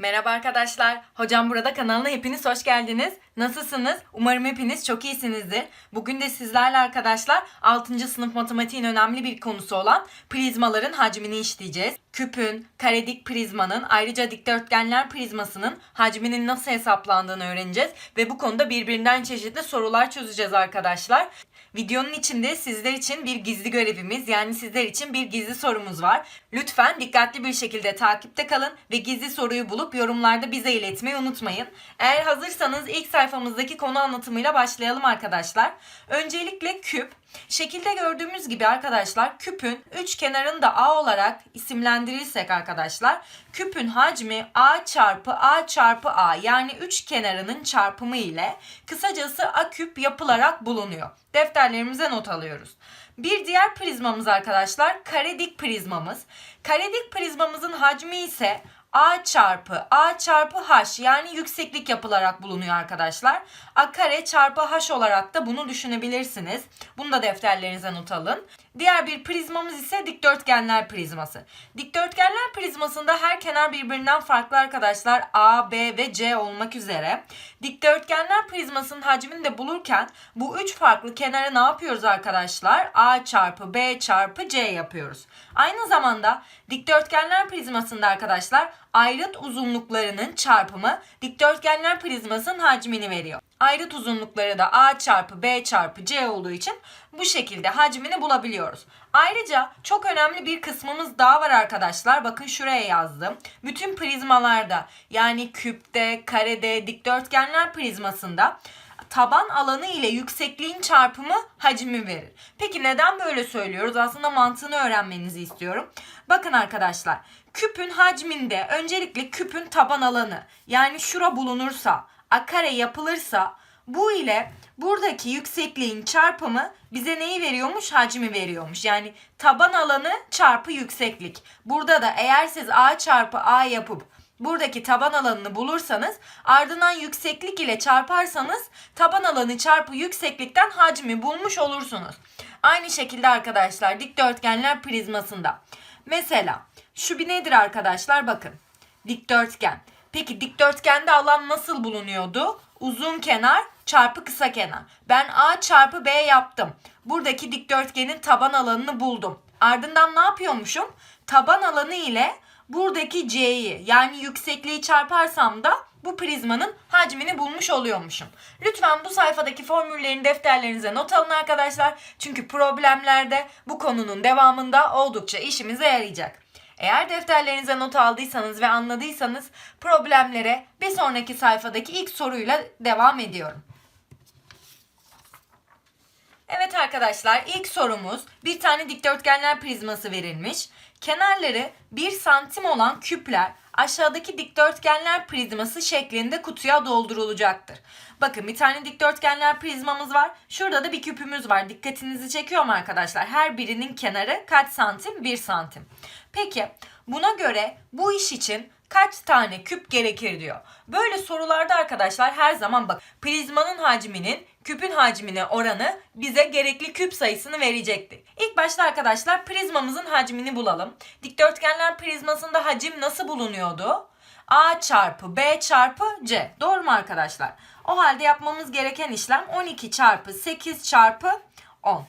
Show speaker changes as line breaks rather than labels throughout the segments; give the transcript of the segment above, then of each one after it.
Merhaba arkadaşlar. Hocam burada kanalına hepiniz hoş geldiniz. Nasılsınız? Umarım hepiniz çok iyisinizdir. Bugün de sizlerle arkadaşlar 6. sınıf matematiğin önemli bir konusu olan prizmaların hacmini işleyeceğiz. Küpün, karedik prizmanın, ayrıca dikdörtgenler prizmasının hacminin nasıl hesaplandığını öğreneceğiz ve bu konuda birbirinden çeşitli sorular çözeceğiz arkadaşlar. Videonun içinde sizler için bir gizli görevimiz yani sizler için bir gizli sorumuz var. Lütfen dikkatli bir şekilde takipte kalın ve gizli soruyu bulup yorumlarda bize iletmeyi unutmayın. Eğer hazırsanız ilk sayfamızdaki konu anlatımıyla başlayalım arkadaşlar. Öncelikle küp. Şekilde gördüğümüz gibi arkadaşlar küpün üç kenarını da A olarak isimlendirirsek arkadaşlar küpün hacmi A çarpı A çarpı A yani üç kenarının çarpımı ile kısacası A küp yapılarak bulunuyor. Defterlerimize not alıyoruz. Bir diğer prizmamız arkadaşlar karedik prizmamız. Karedik prizmamızın hacmi ise A çarpı A çarpı H yani yükseklik yapılarak bulunuyor arkadaşlar. A kare çarpı H olarak da bunu düşünebilirsiniz. Bunu da defterlerinize not alın. Diğer bir prizmamız ise dikdörtgenler prizması. Dikdörtgenler prizmasında her kenar birbirinden farklı arkadaşlar A, B ve C olmak üzere. Dikdörtgenler prizmasının hacmini de bulurken bu üç farklı kenara ne yapıyoruz arkadaşlar? A çarpı B çarpı C yapıyoruz. Aynı zamanda dikdörtgenler prizmasında arkadaşlar ayrıt uzunluklarının çarpımı dikdörtgenler prizmasının hacmini veriyor. Ayrıt uzunlukları da A çarpı B çarpı C olduğu için bu şekilde hacmini bulabiliyoruz. Ayrıca çok önemli bir kısmımız daha var arkadaşlar. Bakın şuraya yazdım. Bütün prizmalarda yani küpte, karede, dikdörtgenler prizmasında taban alanı ile yüksekliğin çarpımı hacmi verir. Peki neden böyle söylüyoruz? Aslında mantığını öğrenmenizi istiyorum. Bakın arkadaşlar, küpün hacminde öncelikle küpün taban alanı yani şura bulunursa, a kare yapılırsa bu ile buradaki yüksekliğin çarpımı bize neyi veriyormuş? Hacmi veriyormuş. Yani taban alanı çarpı yükseklik. Burada da eğer siz a çarpı a yapıp buradaki taban alanını bulursanız ardından yükseklik ile çarparsanız taban alanı çarpı yükseklikten hacmi bulmuş olursunuz. Aynı şekilde arkadaşlar dikdörtgenler prizmasında. Mesela şu bir nedir arkadaşlar bakın. Dikdörtgen. Peki dikdörtgende alan nasıl bulunuyordu? Uzun kenar çarpı kısa kenar. Ben A çarpı B yaptım. Buradaki dikdörtgenin taban alanını buldum. Ardından ne yapıyormuşum? Taban alanı ile buradaki C'yi yani yüksekliği çarparsam da bu prizmanın hacmini bulmuş oluyormuşum. Lütfen bu sayfadaki formüllerin defterlerinize not alın arkadaşlar. Çünkü problemlerde bu konunun devamında oldukça işimize yarayacak. Eğer defterlerinize not aldıysanız ve anladıysanız problemlere bir sonraki sayfadaki ilk soruyla devam ediyorum. Evet arkadaşlar ilk sorumuz bir tane dikdörtgenler prizması verilmiş. Kenarları 1 santim olan küpler aşağıdaki dikdörtgenler prizması şeklinde kutuya doldurulacaktır. Bakın bir tane dikdörtgenler prizmamız var. Şurada da bir küpümüz var. Dikkatinizi çekiyor mu arkadaşlar? Her birinin kenarı kaç santim? 1 santim. Peki buna göre bu iş için kaç tane küp gerekir diyor. Böyle sorularda arkadaşlar her zaman bak prizmanın hacminin küpün hacmine oranı bize gerekli küp sayısını verecektir. İlk başta arkadaşlar prizmamızın hacmini bulalım. Dikdörtgenler prizmasında hacim nasıl bulunuyordu? A çarpı B çarpı C. Doğru mu arkadaşlar? O halde yapmamız gereken işlem 12 çarpı 8 çarpı 10.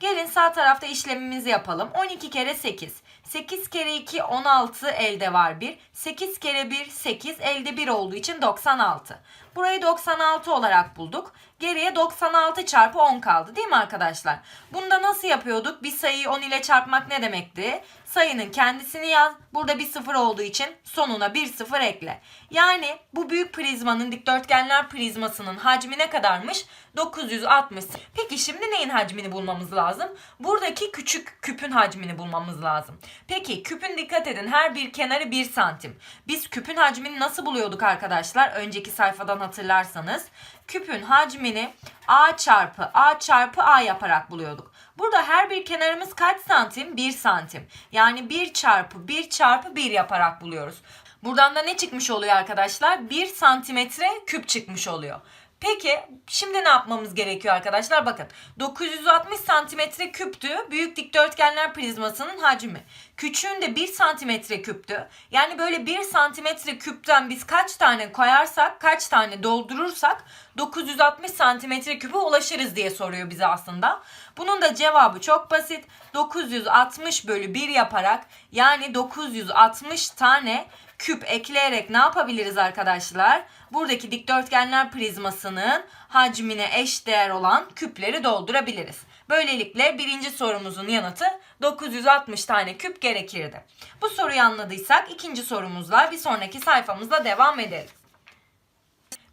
Gelin sağ tarafta işlemimizi yapalım. 12 kere 8. 8 kere 2 16 elde var 1. 8 kere 1 8 elde 1 olduğu için 96. Burayı 96 olarak bulduk. Geriye 96 çarpı 10 kaldı değil mi arkadaşlar? Bunda nasıl yapıyorduk? Bir sayıyı 10 ile çarpmak ne demekti? Sayının kendisini yaz. Burada bir sıfır olduğu için sonuna bir sıfır ekle. Yani bu büyük prizmanın dikdörtgenler prizmasının hacmi ne kadarmış? 960. Peki şimdi neyin hacmini bulmamız lazım? Buradaki küçük küpün hacmini bulmamız lazım. Peki küpün dikkat edin her bir kenarı 1 santim. Biz küpün hacmini nasıl buluyorduk arkadaşlar? Önceki sayfadan hatırlarsanız. Küpün hacmini A çarpı A çarpı A yaparak buluyorduk. Burada her bir kenarımız kaç santim? 1 santim. Yani 1 çarpı 1 çarpı 1 yaparak buluyoruz. Buradan da ne çıkmış oluyor arkadaşlar? 1 santimetre küp çıkmış oluyor. Peki şimdi ne yapmamız gerekiyor arkadaşlar? Bakın 960 santimetre küptü büyük dikdörtgenler prizmasının hacmi. Küçüğün de 1 santimetre küptü. Yani böyle 1 santimetre küpten biz kaç tane koyarsak, kaç tane doldurursak 960 santimetre küpe ulaşırız diye soruyor bize aslında. Bunun da cevabı çok basit. 960 bölü 1 yaparak yani 960 tane küp ekleyerek ne yapabiliriz arkadaşlar? Buradaki dikdörtgenler prizmasının hacmine eş değer olan küpleri doldurabiliriz. Böylelikle birinci sorumuzun yanıtı 960 tane küp gerekirdi. Bu soruyu anladıysak ikinci sorumuzla bir sonraki sayfamızda devam edelim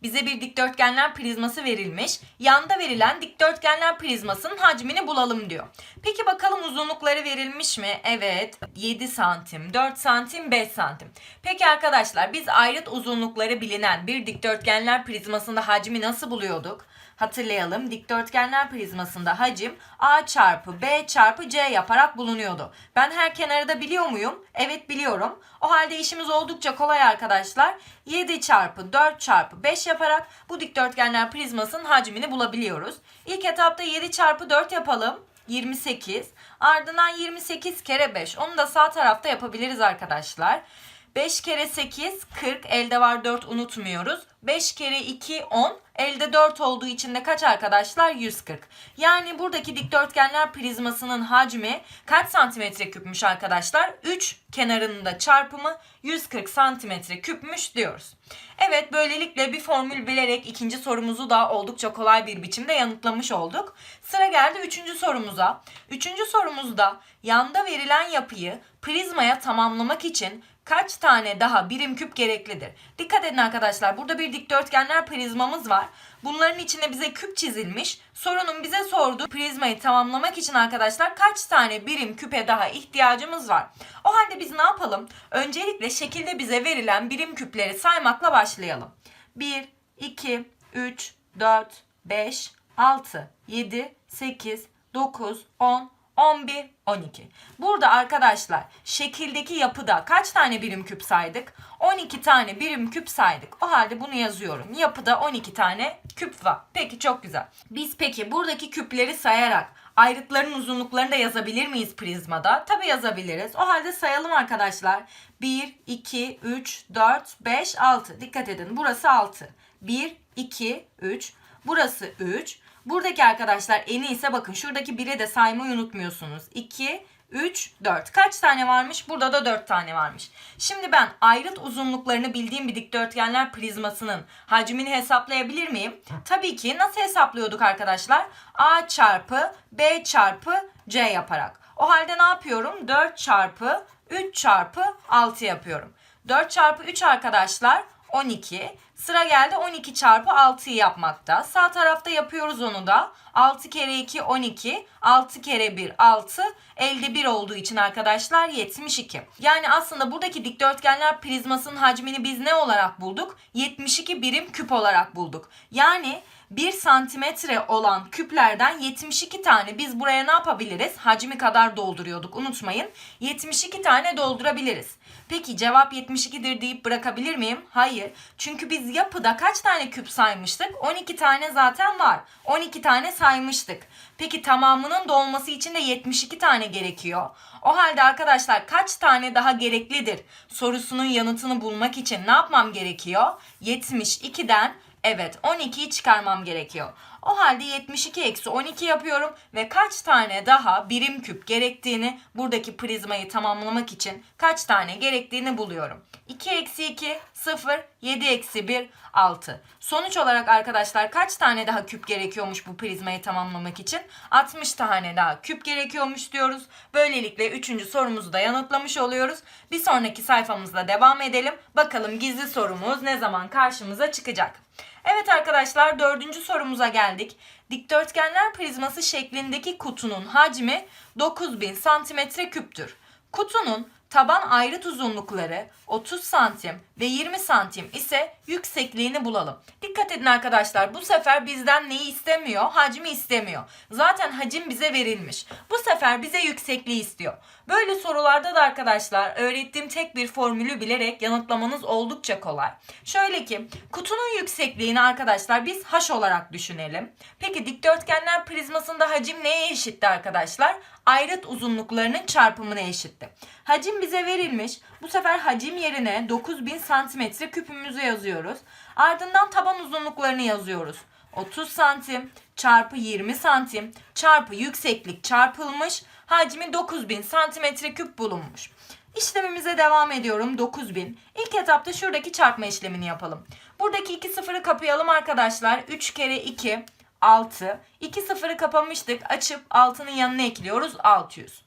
bize bir dikdörtgenler prizması verilmiş. Yanda verilen dikdörtgenler prizmasının hacmini bulalım diyor. Peki bakalım uzunlukları verilmiş mi? Evet 7 santim, 4 santim, 5 santim. Peki arkadaşlar biz ayrıt uzunlukları bilinen bir dikdörtgenler prizmasında hacmi nasıl buluyorduk? Hatırlayalım dikdörtgenler prizmasında hacim A çarpı B çarpı C yaparak bulunuyordu. Ben her kenarı da biliyor muyum? Evet biliyorum. O halde işimiz oldukça kolay arkadaşlar. 7 çarpı 4 çarpı 5 yaparak bu dikdörtgenler prizmasının hacmini bulabiliyoruz. İlk etapta 7 çarpı 4 yapalım. 28. Ardından 28 kere 5. Onu da sağ tarafta yapabiliriz arkadaşlar. 5 kere 8 40 elde var 4 unutmuyoruz. 5 kere 2 10 elde 4 olduğu için de kaç arkadaşlar 140. Yani buradaki dikdörtgenler prizmasının hacmi kaç santimetre küpmüş arkadaşlar? 3 kenarının da çarpımı 140 santimetre küpmüş diyoruz. Evet böylelikle bir formül bilerek ikinci sorumuzu da oldukça kolay bir biçimde yanıtlamış olduk. Sıra geldi üçüncü sorumuza. Üçüncü sorumuzda yanda verilen yapıyı prizmaya tamamlamak için kaç tane daha birim küp gereklidir? Dikkat edin arkadaşlar burada bir dikdörtgenler prizmamız var. Bunların içine bize küp çizilmiş. Sorunun bize sorduğu prizmayı tamamlamak için arkadaşlar kaç tane birim küpe daha ihtiyacımız var? O halde biz ne yapalım? Öncelikle şekilde bize verilen birim küpleri saymakla başlayalım. 1, 2, 3, 4, 5, 6, 7, 8, 9, 10, 11, 12. Burada arkadaşlar şekildeki yapıda kaç tane birim küp saydık? 12 tane birim küp saydık. O halde bunu yazıyorum. Yapıda 12 tane küp var. Peki çok güzel. Biz peki buradaki küpleri sayarak ayrıtların uzunluklarını da yazabilir miyiz prizmada? Tabi yazabiliriz. O halde sayalım arkadaşlar. 1, 2, 3, 4, 5, 6. Dikkat edin burası 6. 1, 2, 3. Burası 3. Buradaki arkadaşlar eni ise bakın şuradaki 1'e de saymayı unutmuyorsunuz. 2, 3, 4. Kaç tane varmış? Burada da 4 tane varmış. Şimdi ben ayrıt uzunluklarını bildiğim bir dikdörtgenler prizmasının hacmini hesaplayabilir miyim? Tabii ki. Nasıl hesaplıyorduk arkadaşlar? A çarpı B çarpı C yaparak. O halde ne yapıyorum? 4 çarpı 3 çarpı 6 yapıyorum. 4 çarpı 3 arkadaşlar 12. Sıra geldi 12 çarpı 6'yı yapmakta. Sağ tarafta yapıyoruz onu da. 6 kere 2 12. 6 kere 1 6. Elde 1 olduğu için arkadaşlar 72. Yani aslında buradaki dikdörtgenler prizmasının hacmini biz ne olarak bulduk? 72 birim küp olarak bulduk. Yani 1 santimetre olan küplerden 72 tane biz buraya ne yapabiliriz? Hacmi kadar dolduruyorduk unutmayın. 72 tane doldurabiliriz. Peki cevap 72'dir deyip bırakabilir miyim? Hayır. Çünkü biz yapıda kaç tane küp saymıştık? 12 tane zaten var. 12 tane saymıştık. Peki tamamının dolması için de 72 tane gerekiyor. O halde arkadaşlar kaç tane daha gereklidir sorusunun yanıtını bulmak için ne yapmam gerekiyor? 72'den Evet 12'yi çıkarmam gerekiyor. O halde 72 eksi 12 yapıyorum ve kaç tane daha birim küp gerektiğini buradaki prizmayı tamamlamak için kaç tane gerektiğini buluyorum. 2 eksi 2 0 7 eksi 1 6. Sonuç olarak arkadaşlar kaç tane daha küp gerekiyormuş bu prizmayı tamamlamak için? 60 tane daha küp gerekiyormuş diyoruz. Böylelikle 3. sorumuzu da yanıtlamış oluyoruz. Bir sonraki sayfamızla devam edelim. Bakalım gizli sorumuz ne zaman karşımıza çıkacak. Evet arkadaşlar dördüncü sorumuza geldik. Dikdörtgenler prizması şeklindeki kutunun hacmi 9000 santimetre küptür. Kutunun Taban ayrıt uzunlukları 30 santim ve 20 santim ise yüksekliğini bulalım. Dikkat edin arkadaşlar bu sefer bizden neyi istemiyor? Hacmi istemiyor. Zaten hacim bize verilmiş. Bu sefer bize yüksekliği istiyor. Böyle sorularda da arkadaşlar öğrettiğim tek bir formülü bilerek yanıtlamanız oldukça kolay. Şöyle ki kutunun yüksekliğini arkadaşlar biz h olarak düşünelim. Peki dikdörtgenler prizmasında hacim neye eşitti arkadaşlar? Ayrıt uzunluklarının çarpımına eşitti. Hacim bize verilmiş. Bu sefer hacim yerine 9000 santimetre küpümüzü yazıyoruz. Ardından taban uzunluklarını yazıyoruz. 30 santim çarpı 20 santim çarpı yükseklik çarpılmış hacmi 9000 santimetre küp bulunmuş. İşlemimize devam ediyorum 9000. İlk etapta şuradaki çarpma işlemini yapalım. Buradaki iki sıfırı kapayalım arkadaşlar. 3 kere 2 6. 2 sıfırı kapamıştık. Açıp 6'nın yanına ekliyoruz 600.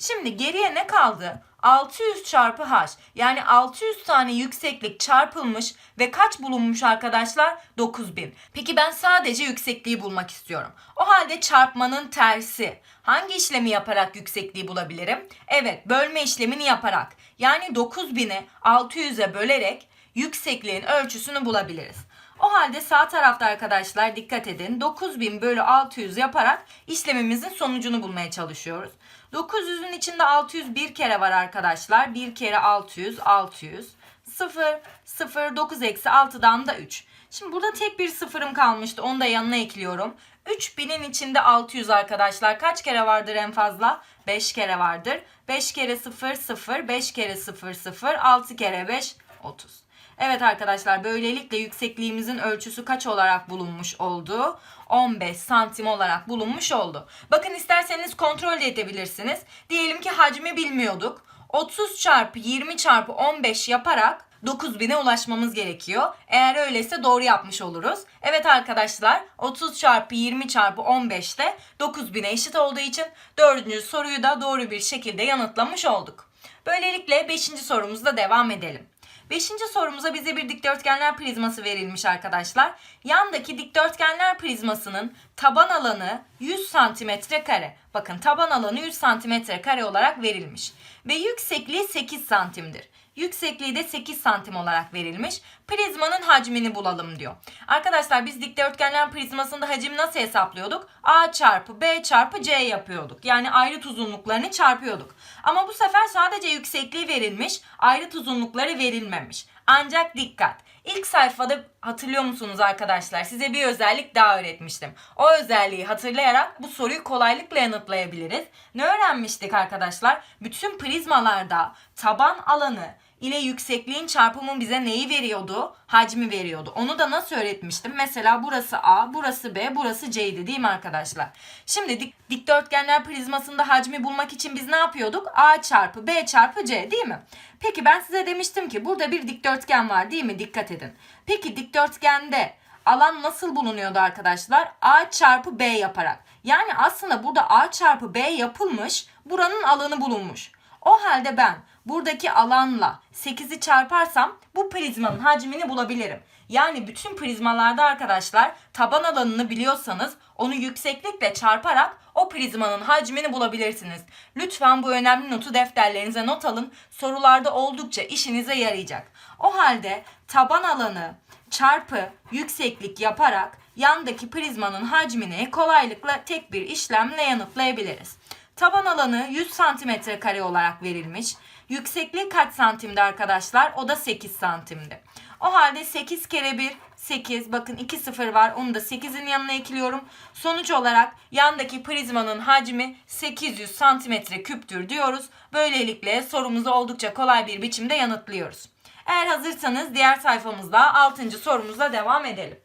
Şimdi geriye ne kaldı? 600 çarpı h yani 600 tane yükseklik çarpılmış ve kaç bulunmuş arkadaşlar? 9000. Peki ben sadece yüksekliği bulmak istiyorum. O halde çarpmanın tersi. Hangi işlemi yaparak yüksekliği bulabilirim? Evet bölme işlemini yaparak. Yani 9000'i 600'e bölerek yüksekliğin ölçüsünü bulabiliriz. O halde sağ tarafta arkadaşlar dikkat edin 9000 bölü 600 yaparak işlemimizin sonucunu bulmaya çalışıyoruz. 900'ün içinde 600 bir kere var arkadaşlar. 1 kere 600 600. 0 0 9 eksi 6'dan da 3. Şimdi burada tek bir sıfırım kalmıştı. Onu da yanına ekliyorum. 3000'in içinde 600 arkadaşlar. Kaç kere vardır en fazla? 5 kere vardır. 5 kere 0 0 5 kere 0 0 6 kere 5 30. Evet arkadaşlar böylelikle yüksekliğimizin ölçüsü kaç olarak bulunmuş oldu? 15 santim olarak bulunmuş oldu. Bakın isterseniz kontrol de edebilirsiniz. Diyelim ki hacmi bilmiyorduk. 30 çarpı 20 çarpı 15 yaparak 9000'e ulaşmamız gerekiyor. Eğer öyleyse doğru yapmış oluruz. Evet arkadaşlar 30 çarpı 20 çarpı 15 de 9000'e eşit olduğu için dördüncü soruyu da doğru bir şekilde yanıtlamış olduk. Böylelikle 5. sorumuzda devam edelim. Beşinci sorumuza bize bir dikdörtgenler prizması verilmiş arkadaşlar. Yandaki dikdörtgenler prizmasının taban alanı 100 santimetre kare. Bakın taban alanı 100 santimetre kare olarak verilmiş. Ve yüksekliği 8 santimdir. Yüksekliği de 8 santim olarak verilmiş. Prizmanın hacmini bulalım diyor. Arkadaşlar biz dikdörtgenler prizmasında hacim nasıl hesaplıyorduk? A çarpı B çarpı C yapıyorduk. Yani ayrıt uzunluklarını çarpıyorduk. Ama bu sefer sadece yüksekliği verilmiş, ayrıt uzunlukları verilmemiş. Ancak dikkat. İlk sayfada hatırlıyor musunuz arkadaşlar? Size bir özellik daha öğretmiştim. O özelliği hatırlayarak bu soruyu kolaylıkla yanıtlayabiliriz. Ne öğrenmiştik arkadaşlar? Bütün prizmalarda taban alanı ile yüksekliğin çarpımı bize neyi veriyordu? Hacmi veriyordu. Onu da nasıl öğretmiştim? Mesela burası A, burası B, burası C'ydi değil mi arkadaşlar? Şimdi dik, dikdörtgenler prizmasında hacmi bulmak için biz ne yapıyorduk? A çarpı B çarpı C değil mi? Peki ben size demiştim ki burada bir dikdörtgen var değil mi? Dikkat edin. Peki dikdörtgende alan nasıl bulunuyordu arkadaşlar? A çarpı B yaparak. Yani aslında burada A çarpı B yapılmış, buranın alanı bulunmuş. O halde ben buradaki alanla 8'i çarparsam bu prizmanın hacmini bulabilirim. Yani bütün prizmalarda arkadaşlar taban alanını biliyorsanız onu yükseklikle çarparak o prizmanın hacmini bulabilirsiniz. Lütfen bu önemli notu defterlerinize not alın. Sorularda oldukça işinize yarayacak. O halde taban alanı çarpı yükseklik yaparak yandaki prizmanın hacmini kolaylıkla tek bir işlemle yanıtlayabiliriz. Taban alanı 100 santimetre kare olarak verilmiş. Yüksekliği kaç santimdi arkadaşlar? O da 8 santimdi. O halde 8 kere 1 8. Bakın 2 sıfır var. Onu da 8'in yanına ekliyorum. Sonuç olarak yandaki prizmanın hacmi 800 santimetre küptür diyoruz. Böylelikle sorumuzu oldukça kolay bir biçimde yanıtlıyoruz. Eğer hazırsanız diğer sayfamızda 6. sorumuzla devam edelim.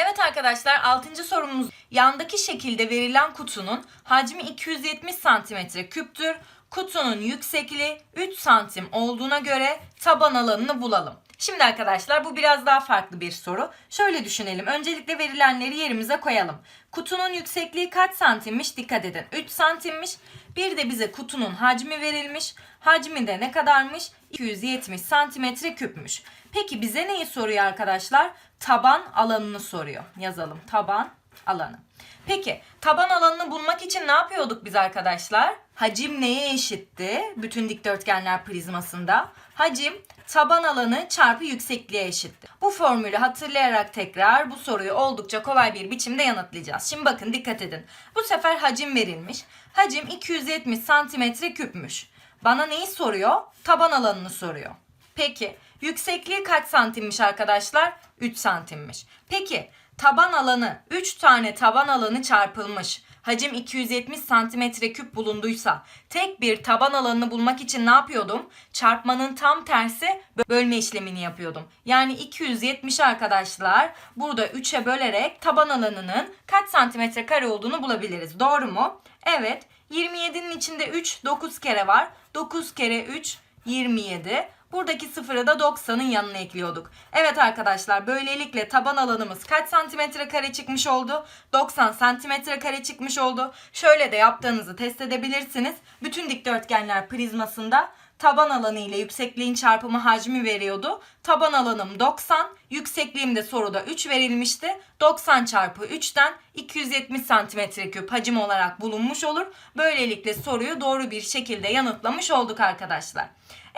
Evet arkadaşlar 6. sorumuz yandaki şekilde verilen kutunun hacmi 270 santimetre küptür. Kutunun yüksekliği 3 santim olduğuna göre taban alanını bulalım. Şimdi arkadaşlar bu biraz daha farklı bir soru. Şöyle düşünelim. Öncelikle verilenleri yerimize koyalım. Kutunun yüksekliği kaç santimmiş? Dikkat edin. 3 santimmiş. Bir de bize kutunun hacmi verilmiş. Hacmi de ne kadarmış? 270 santimetre küpmüş. Peki bize neyi soruyor arkadaşlar? Taban alanını soruyor. Yazalım. Taban alanı. Peki taban alanını bulmak için ne yapıyorduk biz arkadaşlar? Hacim neye eşitti? Bütün dikdörtgenler prizmasında. Hacim taban alanı çarpı yüksekliğe eşitti. Bu formülü hatırlayarak tekrar bu soruyu oldukça kolay bir biçimde yanıtlayacağız. Şimdi bakın dikkat edin. Bu sefer hacim verilmiş. Hacim 270 santimetre küpmüş. Bana neyi soruyor? Taban alanını soruyor. Peki yüksekliği kaç santimmiş arkadaşlar? 3 santimmiş. Peki taban alanı 3 tane taban alanı çarpılmış. Hacim 270 santimetre küp bulunduysa tek bir taban alanını bulmak için ne yapıyordum? Çarpmanın tam tersi bölme işlemini yapıyordum. Yani 270 arkadaşlar burada 3'e bölerek taban alanının kaç santimetre kare olduğunu bulabiliriz. Doğru mu? Evet. 27'nin içinde 3 9 kere var. 9 kere 3 27. Buradaki sıfırı da 90'ın yanına ekliyorduk. Evet arkadaşlar böylelikle taban alanımız kaç santimetre kare çıkmış oldu? 90 santimetre kare çıkmış oldu. Şöyle de yaptığınızı test edebilirsiniz. Bütün dikdörtgenler prizmasında taban alanı ile yüksekliğin çarpımı hacmi veriyordu. Taban alanım 90, yüksekliğim de soruda 3 verilmişti. 90 çarpı 3'ten 270 santimetre küp hacim olarak bulunmuş olur. Böylelikle soruyu doğru bir şekilde yanıtlamış olduk arkadaşlar.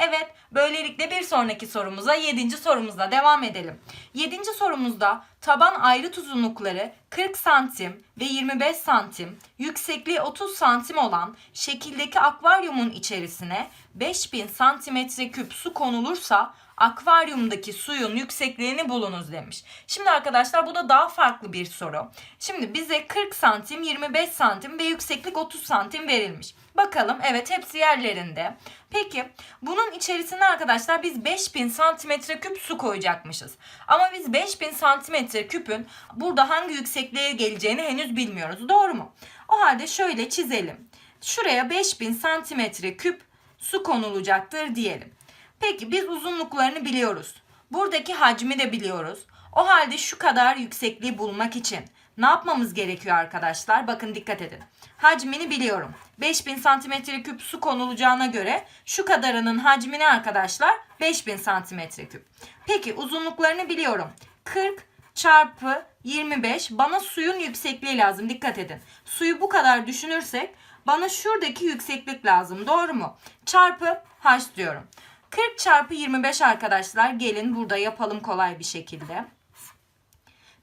Evet, böylelikle bir sonraki sorumuza 7. sorumuzla devam edelim. 7. sorumuzda taban ayrıt uzunlukları 40 santim ve 25 santim, yüksekliği 30 santim olan şekildeki akvaryumun içerisine 5000 santimetre küp su konulursa akvaryumdaki suyun yüksekliğini bulunuz demiş. Şimdi arkadaşlar bu da daha farklı bir soru. Şimdi bize 40 santim, 25 santim ve yükseklik 30 santim verilmiş. Bakalım evet hepsi yerlerinde. Peki bunun içerisine arkadaşlar biz 5000 santimetre küp su koyacakmışız. Ama biz 5000 santimetre küpün burada hangi yüksekliğe geleceğini henüz bilmiyoruz. Doğru mu? O halde şöyle çizelim. Şuraya 5000 santimetre küp su konulacaktır diyelim. Peki biz uzunluklarını biliyoruz. Buradaki hacmi de biliyoruz. O halde şu kadar yüksekliği bulmak için ne yapmamız gerekiyor arkadaşlar? Bakın dikkat edin. Hacmini biliyorum. 5000 santimetre küp su konulacağına göre şu kadarının hacmini arkadaşlar 5000 santimetre küp. Peki uzunluklarını biliyorum. 40 çarpı 25 bana suyun yüksekliği lazım. Dikkat edin. Suyu bu kadar düşünürsek bana şuradaki yükseklik lazım. Doğru mu? Çarpı h diyorum. 40 çarpı 25 arkadaşlar gelin burada yapalım kolay bir şekilde.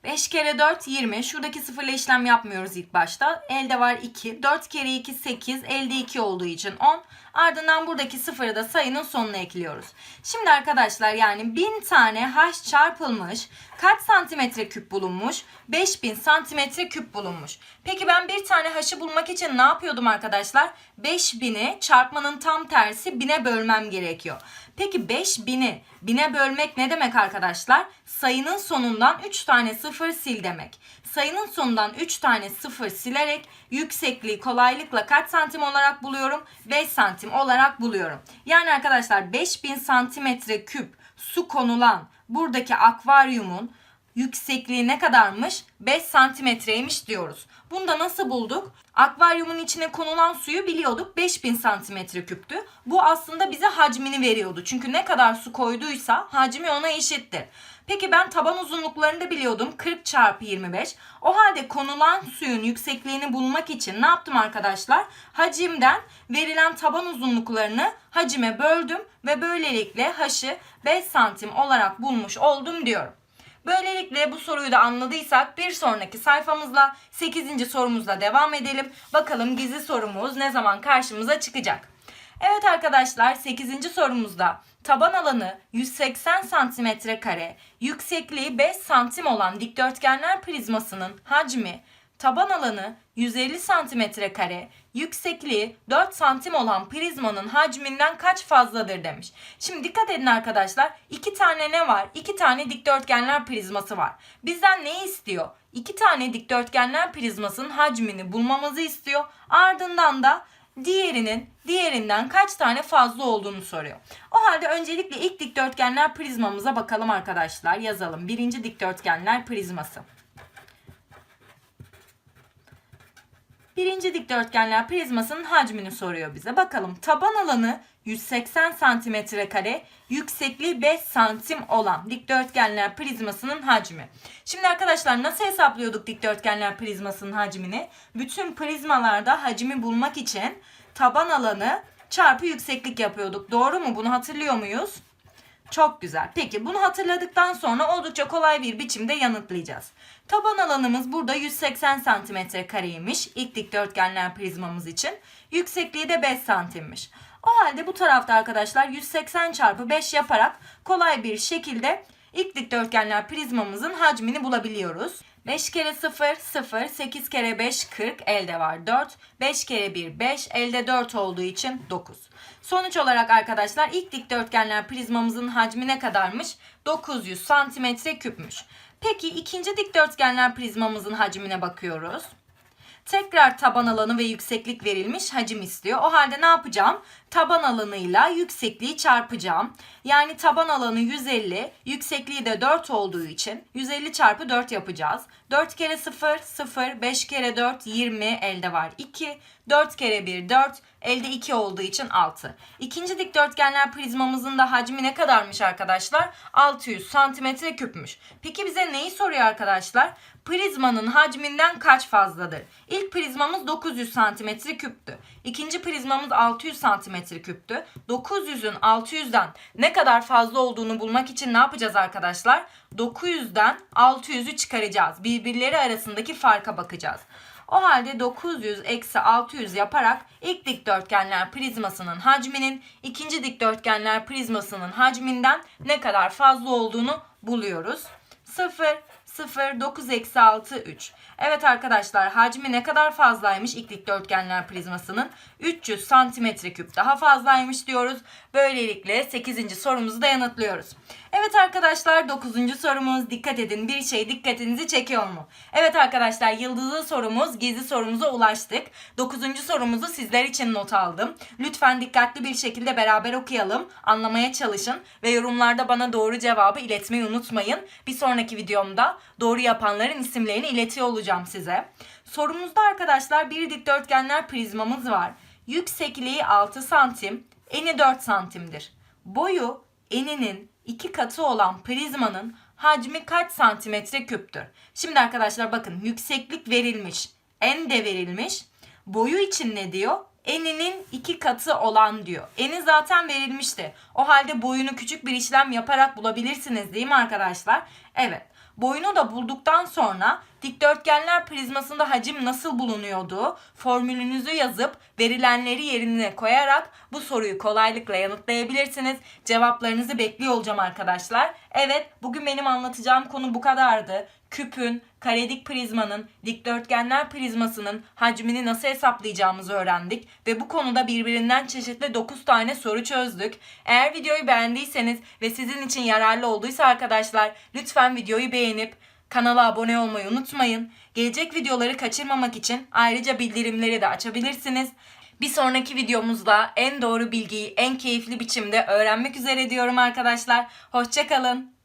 5 kere 4 20. Şuradaki sıfırla işlem yapmıyoruz ilk başta. Elde var 2. 4 kere 2 8. Elde 2 olduğu için 10. Ardından buradaki sıfırı da sayının sonuna ekliyoruz. Şimdi arkadaşlar yani 1000 tane h çarpılmış kaç santimetre küp bulunmuş? 5000 santimetre küp bulunmuş. Peki ben bir tane h'ı bulmak için ne yapıyordum arkadaşlar? 5000'i çarpmanın tam tersi 1000'e bölmem gerekiyor. Peki 5000'i 1000'e bölmek ne demek arkadaşlar? Sayının sonundan 3 tane sıfır sil demek. Sayının sonundan 3 tane sıfır silerek yüksekliği kolaylıkla kaç santim olarak buluyorum? 5 santim olarak buluyorum. Yani arkadaşlar 5000 santimetre küp su konulan buradaki akvaryumun yüksekliği ne kadarmış? 5 santimetreymiş diyoruz. Bunu da nasıl bulduk? Akvaryumun içine konulan suyu biliyorduk 5000 santimetre küptü. Bu aslında bize hacmini veriyordu. Çünkü ne kadar su koyduysa hacmi ona eşittir. Peki ben taban uzunluklarını da biliyordum 40 çarpı 25. O halde konulan suyun yüksekliğini bulmak için ne yaptım arkadaşlar? Hacimden verilen taban uzunluklarını hacime böldüm ve böylelikle h'ı 5 santim olarak bulmuş oldum diyorum. Böylelikle bu soruyu da anladıysak bir sonraki sayfamızla 8. sorumuzla devam edelim. Bakalım gizli sorumuz ne zaman karşımıza çıkacak. Evet arkadaşlar 8. sorumuzda taban alanı 180 santimetre kare, yüksekliği 5 santim olan dikdörtgenler prizmasının hacmi taban alanı 150 santimetre kare, yüksekliği 4 santim olan prizmanın hacminden kaç fazladır demiş. Şimdi dikkat edin arkadaşlar. iki tane ne var? İki tane dikdörtgenler prizması var. Bizden ne istiyor? İki tane dikdörtgenler prizmasının hacmini bulmamızı istiyor. Ardından da diğerinin diğerinden kaç tane fazla olduğunu soruyor. O halde öncelikle ilk dikdörtgenler prizmamıza bakalım arkadaşlar. Yazalım. Birinci dikdörtgenler prizması. Birinci dikdörtgenler prizmasının hacmini soruyor bize. Bakalım taban alanı 180 santimetre kare, yüksekliği 5 santim olan dikdörtgenler prizmasının hacmi. Şimdi arkadaşlar nasıl hesaplıyorduk dikdörtgenler prizmasının hacmini? Bütün prizmalarda hacmi bulmak için taban alanı çarpı yükseklik yapıyorduk. Doğru mu? Bunu hatırlıyor muyuz? Çok güzel. Peki bunu hatırladıktan sonra oldukça kolay bir biçimde yanıtlayacağız. Taban alanımız burada 180 santimetre kareymiş. İlk dikdörtgenler prizmamız için. Yüksekliği de 5 santimmiş. O halde bu tarafta arkadaşlar 180 çarpı 5 yaparak kolay bir şekilde ilk dikdörtgenler prizmamızın hacmini bulabiliyoruz. 5 kere 0 0, 8 kere 5 40 elde var 4, 5 kere 1 5 elde 4 olduğu için 9. Sonuç olarak arkadaşlar ilk dikdörtgenler prizmamızın hacmi ne kadarmış? 900 santimetre küpmüş. Peki ikinci dikdörtgenler prizmamızın hacmine bakıyoruz. Tekrar taban alanı ve yükseklik verilmiş hacim istiyor. O halde ne yapacağım? Taban alanıyla yüksekliği çarpacağım. Yani taban alanı 150, yüksekliği de 4 olduğu için 150 çarpı 4 yapacağız. 4 kere 0, 0, 5 kere 4, 20, elde var 2. 4 kere 1, 4, elde 2 olduğu için 6. İkinci dikdörtgenler prizmamızın da hacmi ne kadarmış arkadaşlar? 600 santimetre küpmüş. Peki bize neyi soruyor arkadaşlar? Prizmanın hacminden kaç fazladır? İlk prizmamız 900 santimetre küptü. İkinci prizmamız 600 santimetre küptü. 900'ün 600'den ne kadar fazla olduğunu bulmak için ne yapacağız arkadaşlar? 900'den 600'ü çıkaracağız. Birbirleri arasındaki farka bakacağız. O halde 900 eksi 600 yaparak ilk dikdörtgenler prizmasının hacminin ikinci dikdörtgenler prizmasının hacminden ne kadar fazla olduğunu buluyoruz. 0, 0, 9 eksi 6, 3. Evet arkadaşlar hacmi ne kadar fazlaymış ilk dikdörtgenler prizmasının? 300 santimetre küp daha fazlaymış diyoruz. Böylelikle 8. sorumuzu da yanıtlıyoruz. Evet arkadaşlar 9. sorumuz dikkat edin bir şey dikkatinizi çekiyor mu? Evet arkadaşlar yıldızlı sorumuz gizli sorumuza ulaştık. 9. sorumuzu sizler için not aldım. Lütfen dikkatli bir şekilde beraber okuyalım, anlamaya çalışın ve yorumlarda bana doğru cevabı iletmeyi unutmayın. Bir sonraki videomda doğru yapanların isimlerini iletiyor olacağım size. Sorumuzda arkadaşlar bir dikdörtgenler prizmamız var. Yüksekliği 6 santim, eni 4 santimdir. Boyu eninin iki katı olan prizmanın hacmi kaç santimetre küptür? Şimdi arkadaşlar bakın yükseklik verilmiş, en de verilmiş. Boyu için ne diyor? Eninin iki katı olan diyor. Eni zaten verilmişti. O halde boyunu küçük bir işlem yaparak bulabilirsiniz değil mi arkadaşlar? Evet. Boyunu da bulduktan sonra dikdörtgenler prizmasında hacim nasıl bulunuyordu? Formülünüzü yazıp verilenleri yerine koyarak bu soruyu kolaylıkla yanıtlayabilirsiniz. Cevaplarınızı bekliyor olacağım arkadaşlar. Evet bugün benim anlatacağım konu bu kadardı. Küpün, karedik prizmanın, dikdörtgenler prizmasının hacmini nasıl hesaplayacağımızı öğrendik ve bu konuda birbirinden çeşitli 9 tane soru çözdük. Eğer videoyu beğendiyseniz ve sizin için yararlı olduysa arkadaşlar lütfen videoyu beğenip kanala abone olmayı unutmayın. Gelecek videoları kaçırmamak için ayrıca bildirimleri de açabilirsiniz. Bir sonraki videomuzda en doğru bilgiyi en keyifli biçimde öğrenmek üzere diyorum arkadaşlar. Hoşçakalın.